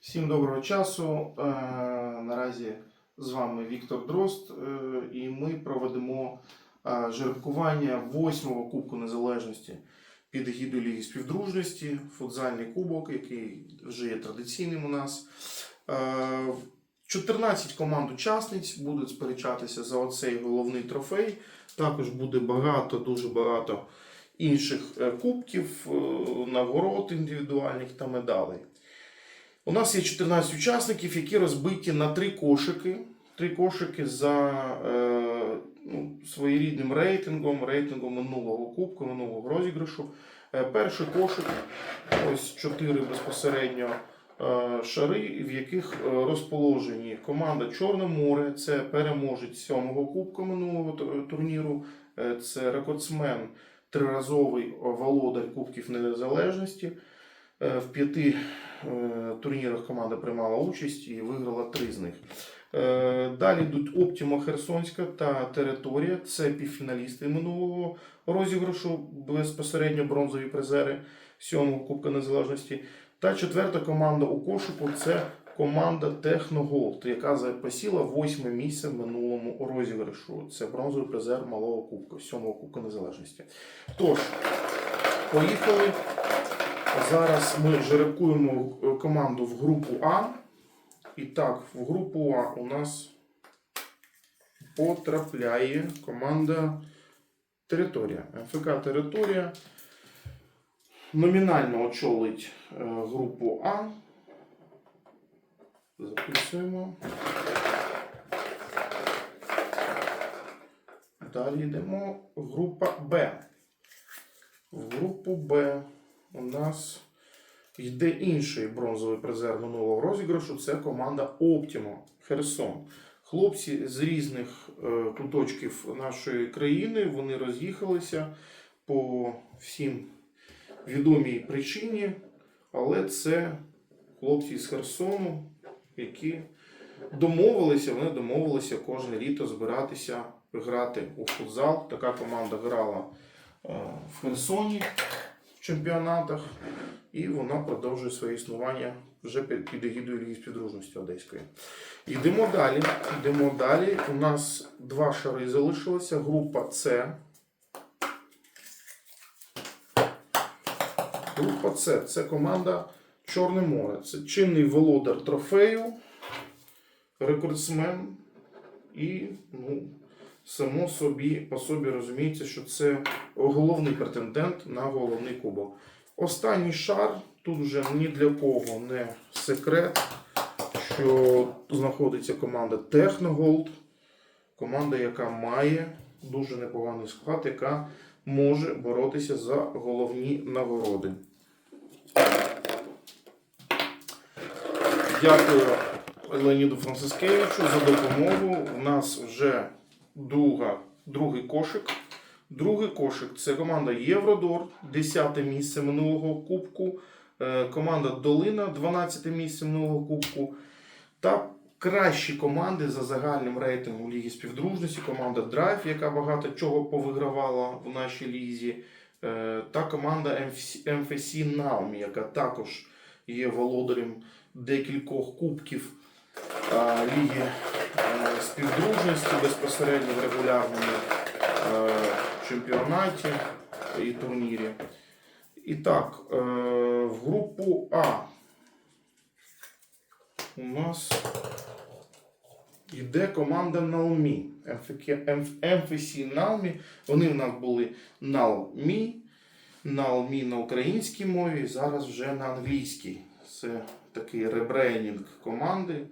Всім доброго часу. Е, Наразі з вами Віктор Дрозд, е, і ми проведемо е, жеребкування восьмого Кубку Незалежності під егідою Ліги Співдружності, футзальний кубок, який вже є традиційним у нас. Е, 14 команд учасниць будуть сперечатися за оцей головний трофей. Також буде багато, дуже багато інших кубків, нагород індивідуальних та медалей. У нас є 14 учасників, які розбиті на три кошики. Три кошики за е, ну, своєрідним рейтингом, рейтингом минулого кубку, минулого розіграшу. Е, перший кошик, ось чотири безпосередньо е, шари, в яких е, розположені команда Чорне море, це переможець сьомого кубку минулого турніру, е, це рекордсмен, триразовий володар Кубків Незалежності. Е, В п'яти е, турнірах команда приймала участь і виграла три з них. Е, Далі йдуть Оптіма Херсонська та Територія. Це півфіналісти минулого розіграшу, безпосередньо бронзові призери сьомого Кубка Незалежності. Та четверта команда у кошику це команда Техноголд, яка за- посіла восьме місце в минулому розіграшу. Це бронзовий призер малого кубка, сьомого Кубка Незалежності. Тож, поїхали. Зараз ми жеребкуємо е, команду в групу А. І так, в групу А у нас потрапляє команда Територія. МФК Територія номінально очолить е, групу А. Записуємо. Далі йдемо. Група Б. В групу Б у нас йде інший бронзовий призер минулого розіграшу. Це команда Оптімо Херсон. Хлопці з різних е, куточків нашої країни вони роз'їхалися по всім відомій причині, але це хлопці з Херсону, які домовилися, вони домовилися кожне літо збиратися грати у футзал. Така команда грала е, в Херсоні чемпіонатах, і вона продовжує своє існування вже під, егідою Ліги співдружності Одеської. Йдемо далі. Йдемо далі. У нас два шари залишилося. Група С. Група С це команда Чорне море. Це чинний володар трофею, рекордсмен і, ну, само собі по собі розуміється, що це головний претендент на головний кубок. Останній шар тут вже ні для кого не секрет, що знаходиться команда Техноголд, команда, яка має дуже непоганий склад, яка може боротися за головні нагороди. Дякую Леоніду Францискевичу за допомогу. У нас вже друга, другий кошик. Другий кошик це команда Євродор, 10 місце минулого кубку. Е, Команда Долина, 12 місце минулого кубку. Та кращі команди за загальним рейтингом Ліги співдружності. Команда Драйв, яка багато чого повигравала в нашій лізі. Е, Та команда МФС Наумі, яка також є володарем декількох кубків Ліги е, співдружності безпосередньо в регулярному е, чемпіонаті і турнірі. І так, е, в групу А у нас йде команда Налмі. МФС Налмі. Вони в нас були Налмі, Налмі на українській мові, зараз вже на англійській. Це такий ребрейнінг команди,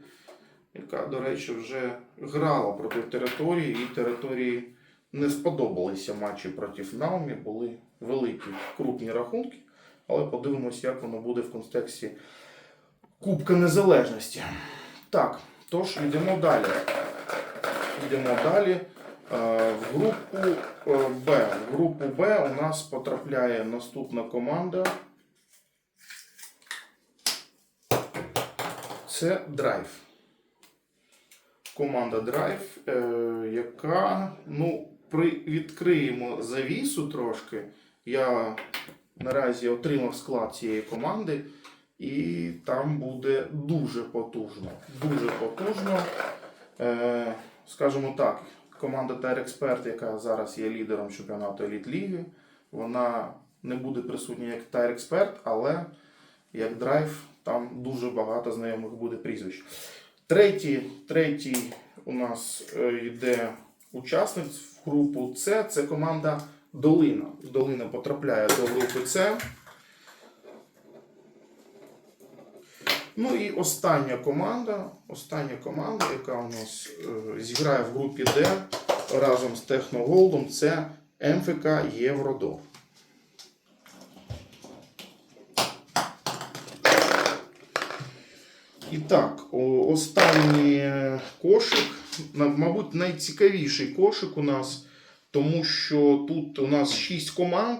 яка, до речі, вже грала проти території, і території не сподобалися матчі проти Наумі, були великі крупні рахунки, але подивимось, як воно буде в контексті Кубка Незалежності. Так, тож йдемо далі. Йдемо далі. Е, В групу е, Б. В групу Б у нас потрапляє наступна команда. Це Драйв. Команда Драйв, е, яка, ну, при, відкриємо завісу трошки. Я наразі отримав склад цієї команди. І там буде дуже потужно. Дуже потужно. Е, скажімо так, команда Тайр Експерт, яка зараз є лідером чемпіонату Еліт Ліги, вона не буде присутня як Тайр Експерт, але як драйв там дуже багато знайомих буде прізвищ. Третій, третій у нас е, йде учасник в групу С. Це команда Долина. Долина потрапляє до групи С. Ну і остання команда, остання команда, яка у нас е, зіграє в групі Д разом з Техноголдом, це МФК Євродор. І так, останній е, кошик, мабуть, найцікавіший кошик у нас, тому що тут у нас 6 команд.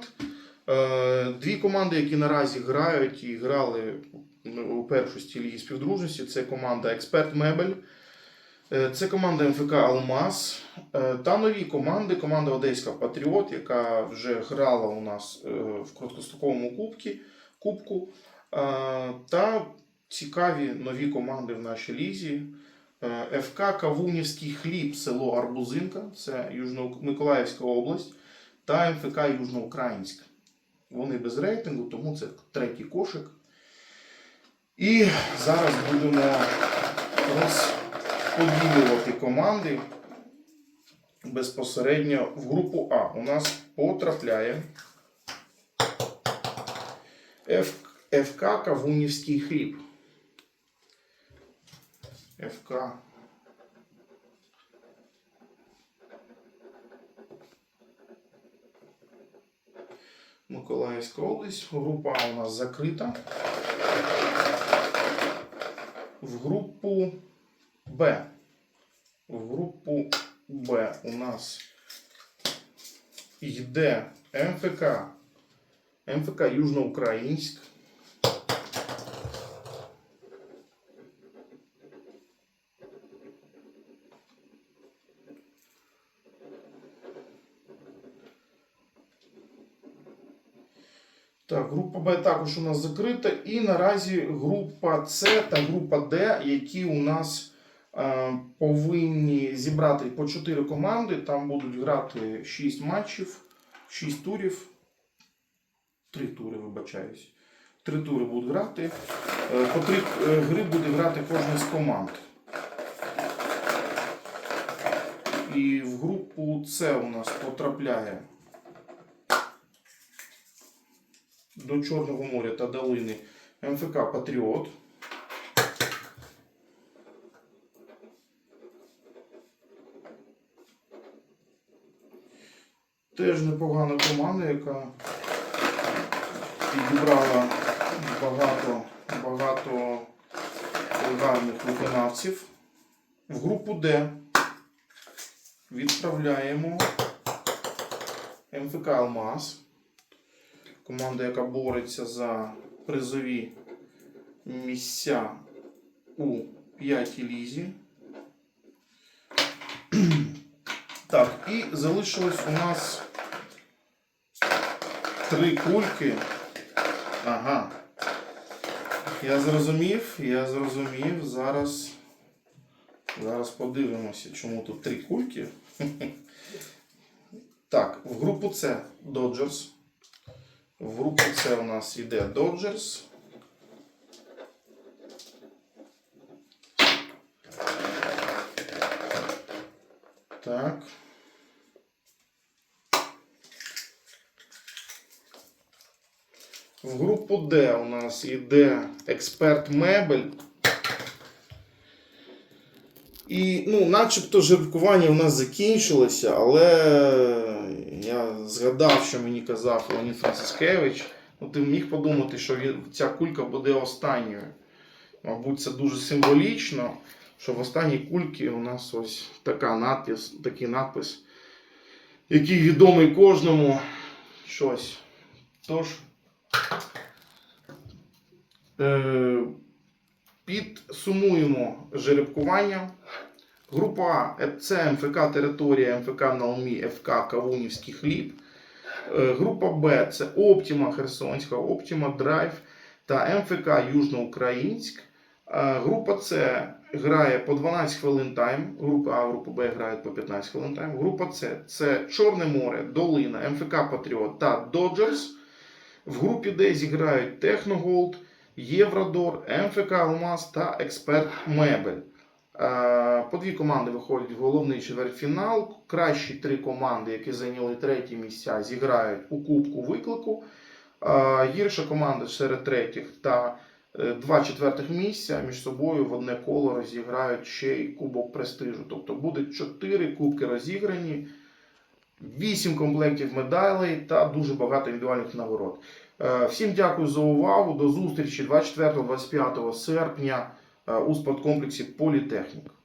Е, Дві команди, які наразі грають і грали у першості ліги співдружності, це команда Експерт Мебель, е, це команда МФК Алмаз та нові команди. Команда Одеська Патріот, яка вже грала у нас в короткостроковому кубку. Та цікаві нові команди в нашій лізі. Е, ФК Кавунівський хліб, село Арбузинка, це Южно-Миколаївська область, та МФК Южноукраїнська. Вони без рейтингу, тому це третій кошик. І зараз будемо розподілювати команди безпосередньо в групу А. У нас потрапляє ФК Кавунівський хліб. ФК. Миколаївська область. Група у нас закрита. В групу Б. В групу Б у нас йде МФК. МФК Южноукраїнськ. Так, група Б також у нас закрита. І наразі група С та група Д, які у нас е, повинні зібрати по 4 команди. Там будуть грати 6 матчів, 6 турів. 3 тури, вибачаюсь. 3 тури будуть грати. Е, по 3 гри буде грати кожна з команд. І в групу С у нас потрапляє до Чорного моря та долини МФК Патріот. Теж непогана команда, яка підібрала багато, багато гарних виконавців. В групу Д відправляємо МФК Алмаз команда, яка бореться за призові місця у п'ятій лізі. Так, і залишилось у нас три кульки. Ага. Я зрозумів, я зрозумів. Зараз. Зараз подивимося, чому тут три кульки. Так, в групу С Dodgers. В групі С у нас йде Dodgers. Так. В групу Д у нас йде експерт мебель. І, ну, начебто жеребкування у нас закінчилося, але я згадав, що мені казав Леонід Францискевич. Ну, ти міг подумати, що ця кулька буде останньою. Мабуть, це дуже символічно, що в останній кульці у нас ось така надпис, такий надпис, який відомий кожному щось. Тож, е, підсумуємо жеребкування. Група А це МФК Територія, МФК Наумі, ФК Кавунівський хліб. Е, Група Б це Оптіма Херсонська, Оптіма Драйв та МФК Южноукраїнськ. Е, Група С грає по 12 хвилин тайм, група А, група Б грає по 15 хвилин тайм. Група С це Чорне море, Долина, МФК Патріот та Доджерс. В групі Д зіграють Техноголд, Євродор, МФК Алмаз та Експерт Мебель. Е, По дві команди виходять в головний четвертьфінал. Кращі три команди, які зайняли треті місця, зіграють у Кубку виклику. Е, Гірша команда серед третіх та е, два четвертих місця між собою в одне коло розіграють ще й Кубок престижу. Тобто буде чотири кубки розіграні, вісім комплектів медалей та дуже багато індивідуальних нагород. Всім дякую за увагу. До зустрічі 24-25 серпня у спорткомплексі Політехнік.